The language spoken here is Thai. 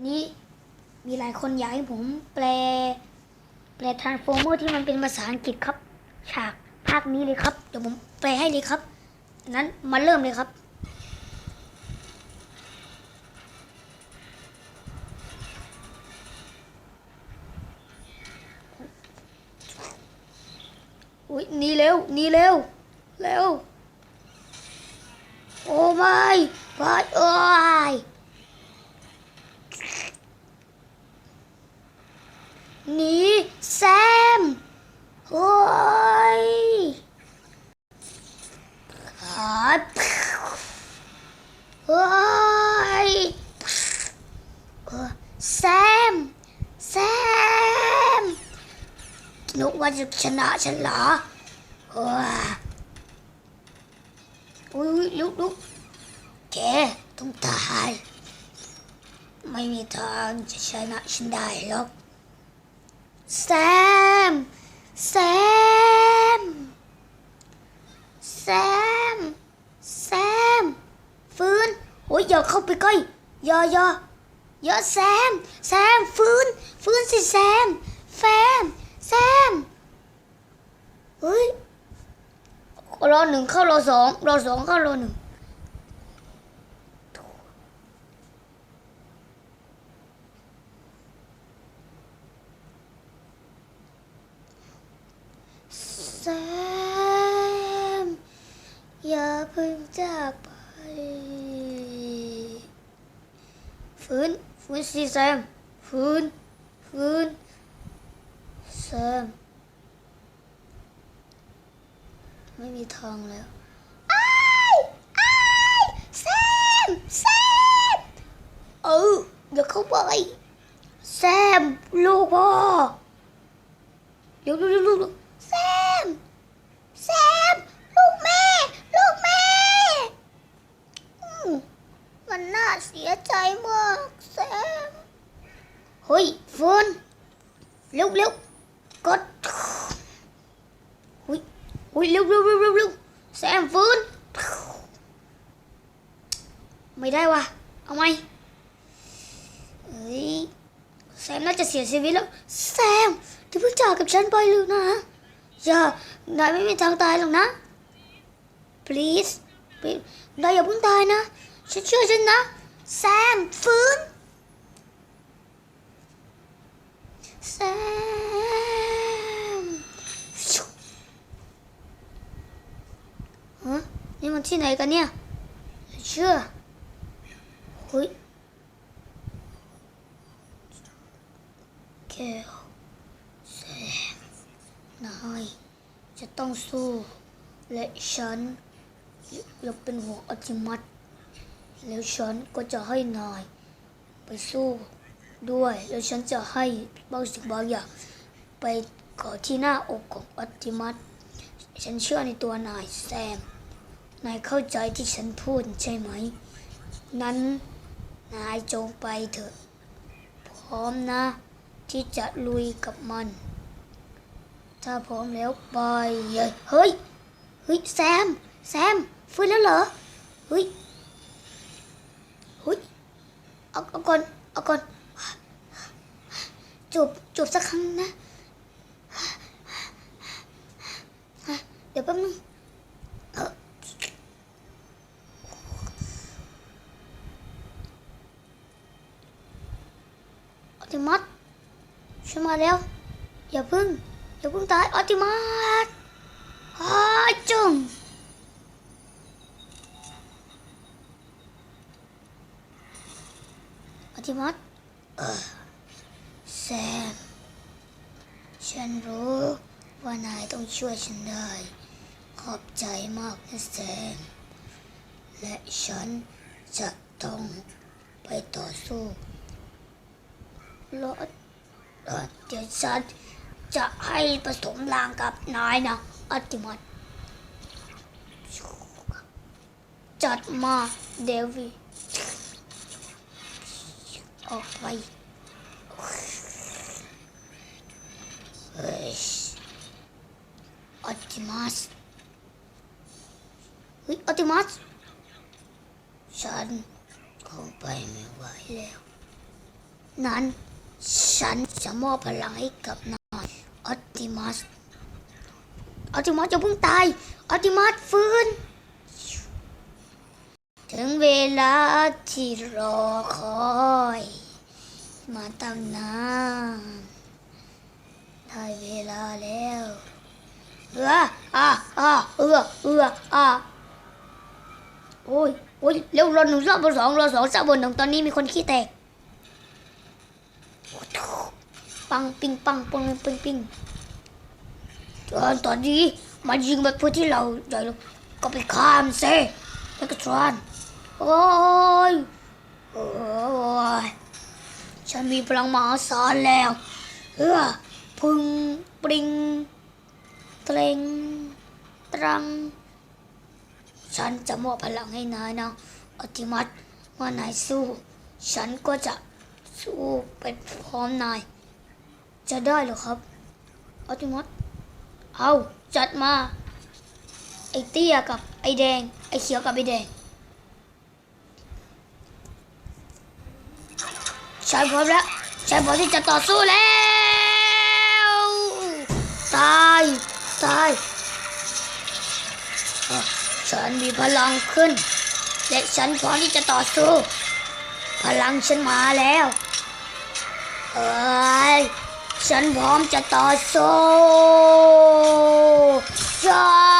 นนี้มีหลายคนอยากให้ผมแปล แปลทรานส์ฟอร์เมอร์ที่มันเป็นภาษาอังกฤษครับ ฉากภาคนี้เลยครับ เดี๋ยวผมแปลให้เลยครับ นั้นมาเริ่มเลยครับอุ้ยหนีเร็วหนีเร็วเร็ว โอ้ไม่พายเอ้ยหนีแซมโอ้ยขาดโอ้ยเออแซม แซม นึกว่าจะชนะฉันเหรอโอ้ยอุ้ยลุกลุกแกต้องตาย ไม่มีทางจะชนะฉันได้หรอกแซม แซม แซม แซม ฟื้นโอ้ยอย่าเข้าไปใกล้อย่าอย่าอย่าแซม แซม ฟื้น ฟื้นสิแซม แฟม แซม เฮ้ยรอหนึ่งเข้ารอสองรอสองเข้ารอหนึ่งแซม อย่าเพิ่งจากไป ฟื้น ฟื้นสิแซม ฟื้น ฟื้น แซมไม่มีทางแล้วอ้ายอ้ายแซมแซมเอออย่าเข้าไปแซมลูกพ่อเร็วเร็วเร็วเร็วแซมแซมลูกแม่ ลูกแม่อืมมันน่าเสียใจมากแซมเฮ้ยฟืนเร็วเร็ว กดหุยหุยเร็วเร็วเร็วเร็วแซมฟืนไม่ได้วะเอาไหมเฮ้ยแซมน่าจะเสียชีวิตแล้ว แซมอย่เพิ่งจากกับฉันไปเลยนะอย่านายไม่มีทางตายหรอกนะ please นายอย่าเพิ่งตายนะ ฉันเชื่อฉันนะ แซมฟื้น แซม ฮะนี่มันที่ไหนกันเนี่ยเชื่อเฮ้ยแก้วแซมนายจะต้องสู้ และฉันอย่าเป็นห่วอติมัตแล้วฉันก็จะให้นาย ไปสู้ด้วย แล้วฉันจะให้บางสิ่งบางอย่างไปเกาะที่หน้าอกของอติมัตฉันเชื่อในตัวนายแซม นายเข้าใจที่ฉันพูดใช่ไหม นั้นนายจงไปเถอะ พร้อมนะ ที่จะลุยกับมัน ถ้าพร้อมแล้วไปเฮ้ย เฮ้ย แซม แซม ฟื้นแล้วเหรอ เฮ้ย เฮ้ย เอาเอาก่อน เอาก่อน จูบ จูบสักครั้งนะ เดี๋ยวแป๊บนึงเอ่อออ ติมัสฉันมาแล้ว อย่าพึ่ง อย่าพึ่งตายออติมัสอ้าจุงออติมัสเออแซมฉันรู้ว่านายต้องช่วยฉันได้ ขอบใจมากนะแซมและฉันจะต้องไปต่อสู้ รอดรอดเดี๋ยวฉันจะให้ผสมรางกับนายนะอัติมัตจัดมาเดวีออกไปเฮ้ยอัติมัสเฮ้ยอัติมัสฉันคงไปไม่ไหวแล้ว นั้น ฉันจะมอบพลังให้กับนายออตติมัสออติมัสจะเพิ่งตายออติมัสฟื้น ถึงเวลาที่รอคอย มาตั้งนานได้เวลาแล้วเอออะอะเออเอออะโอ้ยโอ้ยเร็วรอหนึ่งรอบบนสองรอสองสามบนหนึ่งตอนนี้มีคนขี้แตก ปังปิงปังปังปิงปิงตอนตอนนี้มายิงแบบพวกที่เราใหญ่ลงก็ไปข้ามเซ่แล้วก็ทรอนโอ้ยโอ้ยฉันมีพลังมหาศาลแล้วเออพึงปริงเตรงตรัง ฉันจะมอบพลังให้นายนะอติมัตเมื่อนายสู้ ฉันก็จะ สู้เป็นพร้อมนาย จะได้เหรอครับอติมัตเอาจัดมา ไอเตี้ยกับไอแดง ไอเขียวกับไอแดงฉันพร้อมแล้วฉันพร้อมที่จะต่อสู้แล้ว ตาย ตายฉันมีพลังขึ้น และฉันพร้อมที่จะต่อสู้ พลังฉันมาแล้ว เอ้ย ฉันพร้อมจะต่อสู้จ้า